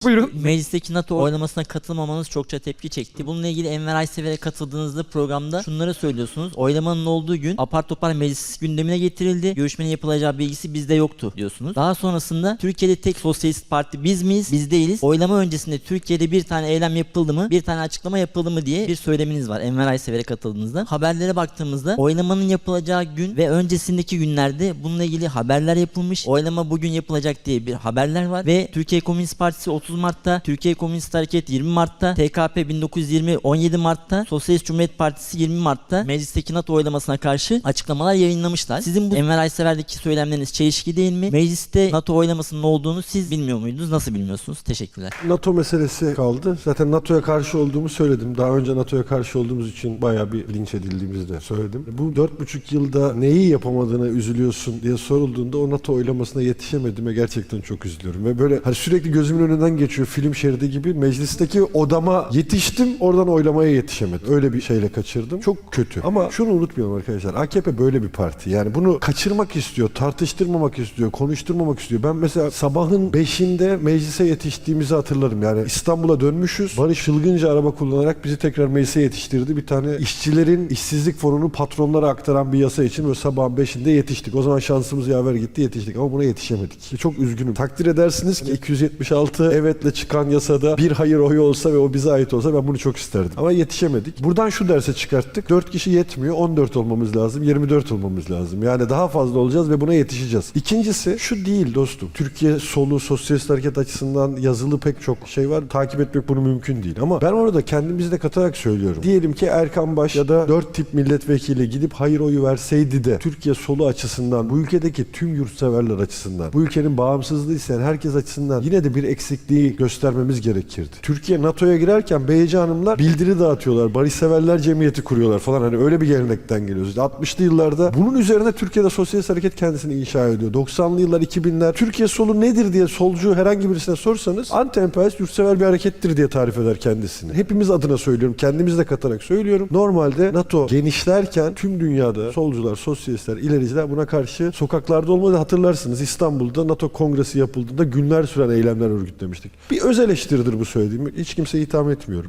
Buyurun. Meclisteki NATO oylamasına katılmamanız çokça tepki çekti. Bununla ilgili Enver Aysever'e katıldığınızda programda şunları söylüyorsunuz. Oylamanın olduğu gün apar topar meclis gündemine getirildi. Görüşmenin yapılacağı bilgisi bizde yoktu diyorsunuz. Daha sonrasında Türkiye'de tek sosyalist parti biz miyiz? Biz değiliz. Oylama öncesinde Türkiye'de bir tane eylem yapıldı mı? Bir tane açıklama yapıldı mı diye bir söyleminiz var Enver Aysever'e katıldığınızda. Haberlere baktığımızda oylamanın yapılacağı gün ve öncesindeki günlerde bununla ilgili haberler yapılmış. Oylama bugün yapılacak diye bir haberler var ve Türkiye Komünist Partisi 30 Mart'ta, Türkiye Komünist Hareket 20 Mart'ta, TKP 1920 17 Mart'ta, Sosyalist Cumhuriyet Partisi 20 Mart'ta meclisteki NATO oylamasına karşı açıklamalar yayınlamışlar. Sizin bu Enver Aysever'deki söylemleriniz çelişki değil mi? Mecliste NATO oylamasının olduğunu siz bilmiyor muydunuz? Nasıl bilmiyorsunuz? Teşekkürler. NATO meselesi kaldı. Zaten NATO'ya karşı olduğumu söyledim. Daha önce NATO'ya karşı olduğumuz için bayağı bir linç edildiğimizi de söyledim. Bu dört buçuk yılda neyi yapamadığına üzülüyorsun diye sorulduğunda o NATO oylamasına yetişemediğime gerçekten çok üzülüyorum. Ve böyle hani sürekli gözümün önünden geçiyor film şeridi gibi. Meclisteki odama yetiştim oradan oylamaya yetişemedim. Öyle bir şeyle kaçırdım. Çok kötü. Ama şunu unutmayalım arkadaşlar. AKP böyle bir parti. Yani bunu kaçırmak istiyor, tartıştırmamak istiyor, konuşturmamak istiyor. Ben mesela sabahın 5'inde meclise yetiştiğimizi hatırlarım. Yani İstanbul'a dönmüşüz. Barış çılgınca araba kullanarak bizi tekrar meclise yetiştirdi. Bir tane işçilerin işsizlik fonunu patronlara aktaran bir yasa için ve sabahın 5'inde yetiştik. O zaman şansımız yaver gitti yetiştik ama buna yetişemedik. Çok üzgünüm. Takdir edersiniz ki 276 evetle çıkan yasada bir hayır oyu olsa ve o bize ait olsa ben bunu çok isterdim. Ama yetişemedik. Buradan şu derse çıkarttık. 4 kişi yetmiyor. 14 olmamız lazım. 24 olmamız lazım. Yani daha fazla olacağız ve buna yetişeceğiz. İkincisi şu değil dostum. Türkiye solu sosyalist hareket açısından yazılı pek çok şey var. Takip etmek bunu mümkün değil. Ama ben orada kendimizi de katarak söylüyorum. Diyelim ki Erkan Baş ya da 4 tip milletvekili gidip hayır oyu verseydi de Türkiye solu açısından, bu ülkedeki tüm yurtseverler açısından, bu ülkenin bağımsızlığı isteyen herkes açısından yine de bir eksikliği göstermemiz gerekirdi. Türkiye NATO'ya girerken Beyci Hanımlar bildiri dağıtıyorlar. Barışseverler Cemiyeti kuruyorlar falan. Hani öyle bir gelenekten geliyoruz. 60'lı yıllarda bunun üzerine Türkiye'de sosyalist hareket kendisini inşa ediyor. 90'lı yıllar, 2000'ler Türkiye solu nedir diye solcu herhangi birisine sorsanız anti-emperyalist yurtsever bir harekettir diye tarif eder kendisini. Hepimiz adına söylüyorum. Kendimizi de katarak söylüyorum. Normalde NATO genişlerken tüm dünyada solcular, sosyalistler, ilericiler buna karşı sokaklarda olmadı hatırlarsınız. İstanbul'da NATO kongresi yapıldığında günler süren eylemler örgütlemiştik. Bir öz eleştiridir bu söylediğim. Hiç kimseyi itham etmiyorum.